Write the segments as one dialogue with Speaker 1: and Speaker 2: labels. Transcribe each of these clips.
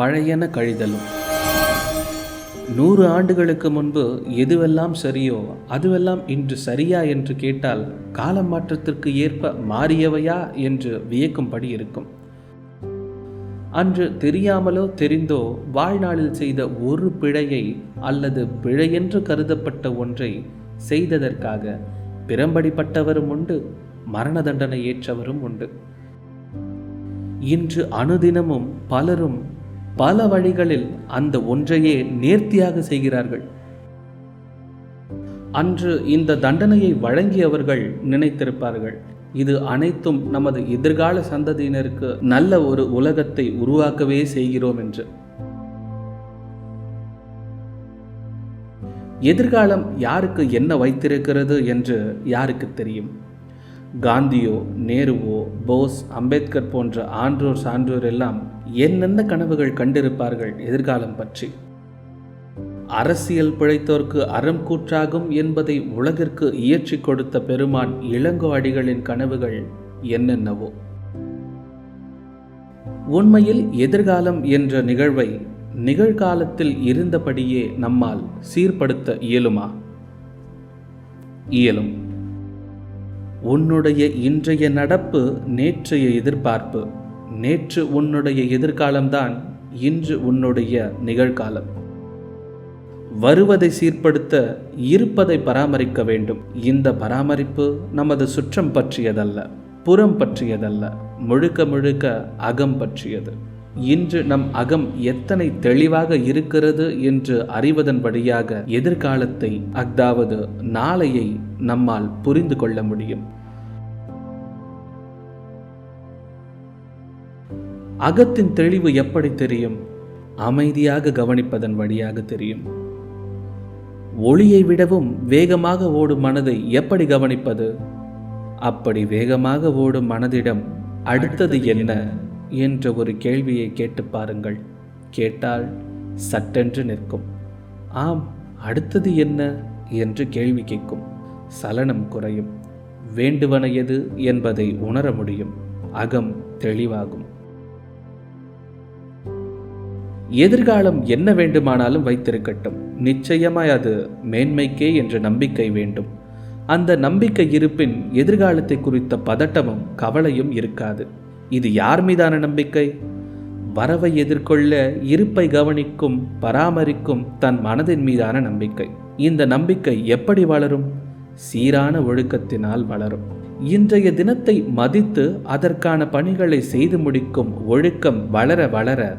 Speaker 1: பழையன கழிதலும். நூறு ஆண்டுகளுக்கு முன்பு எதுவெல்லாம் சரியோ அதுவெல்லாம் இன்று சரியா என்று கேட்டால் காலம் மாற்றத்திற்கு ஏற்ப மாறியவையா என்று வியக்கும்படி இருக்கும். அன்று தெரியாமலோ தெரிந்தோ வாழ்நாளில் செய்த ஒரு பிழையை அல்லது பிழையென்று கருதப்பட்ட ஒன்றை செய்ததற்காக பிறம்படிப்பட்டவரும் உண்டு மரண தண்டனை ஏற்றவரும் உண்டு. இன்று அனுதினமும் பலரும் பல வழிகளில் அந்த ஒன்றையே நேர்த்தியாக செய்கிறார்கள். அன்று இந்த தண்டனையை வழங்கியவர்கள் நினைத்திருப்பார்கள். இது அனைத்தும் நமது எதிர்கால சந்ததியினருக்கு நல்ல ஒரு உலகத்தை உருவாக்கவே செய்கிறோம் என்று. எதிர்காலம் யாருக்கு என்ன வைத்திருக்கிறது என்று யாருக்கு தெரியும்? காந்தியோ நேருவோ போஸ் அம்பேத்கர் போன்ற ஆன்றோர் சான்றோர் எல்லாம் என்னென்ன கனவுகள் கண்டிருப்பார்கள் எதிர்காலம் பற்றி. அரசியல் பிழைத்தோர்க்கு அறம் கூற்றாகும் என்பதை உலகிற்கு இயற்றி கொடுத்த பெருமான் இளங்கோ அடிகளின் கனவுகள் என்னென்னவோ. உண்மையில் எதிர்காலம் என்ற நிகழ்வை நிகழ்காலத்தில் இருந்தபடியே நம்மால் சீர்படுத்த இயலுமா? இயலும். உன்னுடைய இன்றைய நடப்பு நேற்றைய எதிர்பார்ப்பு. நேற்று உன்னுடைய எதிர்காலம்தான் இன்று உன்னுடைய நிகழ்காலம். வருவதை சீர்படுத்த இருப்பதை பராமரிக்க வேண்டும். இந்த பராமரிப்பு நமது சுற்றம் பற்றியதல்ல புறம் பற்றியதல்ல முழுக்க முழுக்க அகம் பற்றியது. இன்று நம் அகம் எத்தனை தெளிவாக இருக்கிறது என்று அறிவதன் வழியாக எதிர்காலத்தை அதாவது நாளையை நம்மால் புரிந்து கொள்ள முடியும். அகத்தின் தெளிவு எப்படி தெரியும்? அமைதியாக கவனிப்பதன் வழியாக தெரியும். ஒளியை விடவும் வேகமாக ஓடும் மனதை எப்படி கவனிப்பது? அப்படி வேகமாக ஓடும் மனதிடம் அடுத்தது என்ன? என்ற ஒரு கேள்வியை கேட்டு பாருங்கள். கேட்டால் சட்டென்று நிற்கும். ஆம் அடுத்தது என்ன? என்று கேள்வி கேட்கும். சலனம் குறையும். வேண்டுவன எது என்பதை உணர முடியும். அகம் தெளிவாகும். எதிர்காலம் என்ன வேண்டுமானாலும் வைத்திருக்கட்டும். நிச்சயமாய் அது மேன்மைக்கே என்ற நம்பிக்கை வேண்டும். அந்த நம்பிக்கை இருப்பின் எதிர்காலத்தை குறித்த பதட்டமும் கவலையும் இருக்காது. இது யார் மீதான நம்பிக்கை? வரவை எதிர்கொள்ள இருப்பை கவனிக்கும் பராமரிக்கும் தன் மனதின் மீதான நம்பிக்கை. இந்த நம்பிக்கை எப்படி வளரும்? சீரான ஒழுக்கத்தினால் வளரும். இன்றைய தினத்தை மதித்து அதற்கான பணிகளை செய்து முடிக்கும் ஒழுக்கம் வளர வளர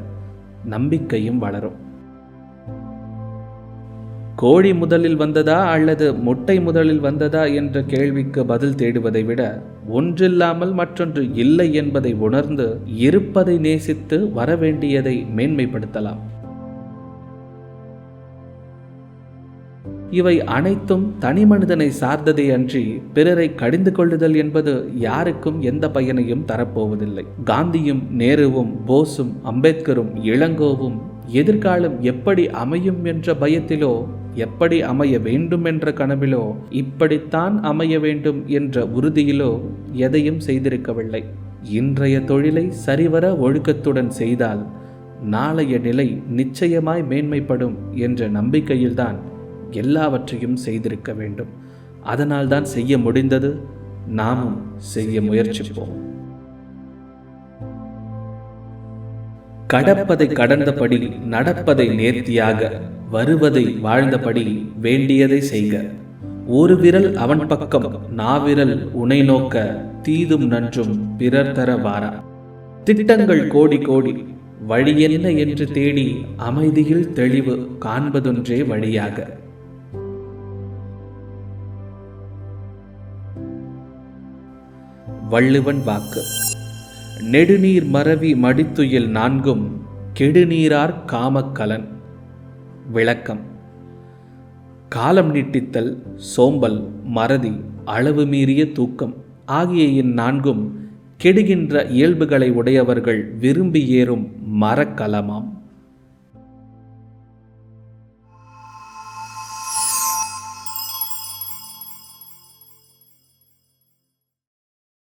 Speaker 1: நம்பிக்கையும் வளரும். கோழி முதலில் வந்ததா அல்லது முட்டை முதலில் வந்ததா என்ற கேள்விக்கு பதில் தேடுவதை விட ஒன்றில்லாமல் மற்றொன்று இல்லை என்பதை உணர்ந்து இருப்பதை நேசித்து வரவேண்டியதை மேன்மைப்படுத்தலாம். இவை அனைத்தும் தனி மனிதனை சார்ந்ததே அன்றி பிறரை கடிந்து கொள்ளுதல் என்பது யாருக்கும் எந்த பயனையும் தரப்போவதில்லை. காந்தியும் நேருவும் போஸும் அம்பேத்கரும் இளங்கோவும் எதிர்காலம் எப்படி அமையும் என்ற பயத்திலோ எப்படி அமைய வேண்டும் என்ற கனவிலோ இப்படித்தான் அமைய வேண்டும் என்ற உறுதியிலோ எதையும் செய்திருக்கவில்லை. இன்றைய தொழிலை சரிவர ஒழுக்கத்துடன் செய்தால் நாளைய நிலை நிச்சயமாய் மேன்மைப்படும் என்ற நம்பிக்கையில்தான் எல்லாவற்றையும் செய்திருக்க வேண்டும். அதனால்தான் செய்ய முடிந்தது நாமும் செய்ய முயற்சிப்போம். கடப்பதை கடந்தபடி நடப்பதை நேர்த்தியாக வருவதை வாழ்ந்தபடி வேண்டியதை செய்க. ஒரு விரல் அவன் பக்கம் நாவிரல் உனை நோக்க தீதும் நன்றும் பிறர் தர வாரா. திட்டங்கள் கோடி கோடி வழி என்ன என்று தேடி அமைதியில் தெளிவு காண்பதொன்றே வழியாக. வள்ளுவன் வாக்கு. நெடுநீர் மறவி மடித்துயில் நான்கும் கெடுநீரார் காமக்கலன். விளக்கம். காலம் நீட்டித்தல் சோம்பல் மறதி அளவு மீறிய தூக்கம் ஆகிய இந்நான்கும் கெடுகின்ற இயல்புகளை உடையவர்கள் விரும்பி ஏறும் மரக்கலமாம்.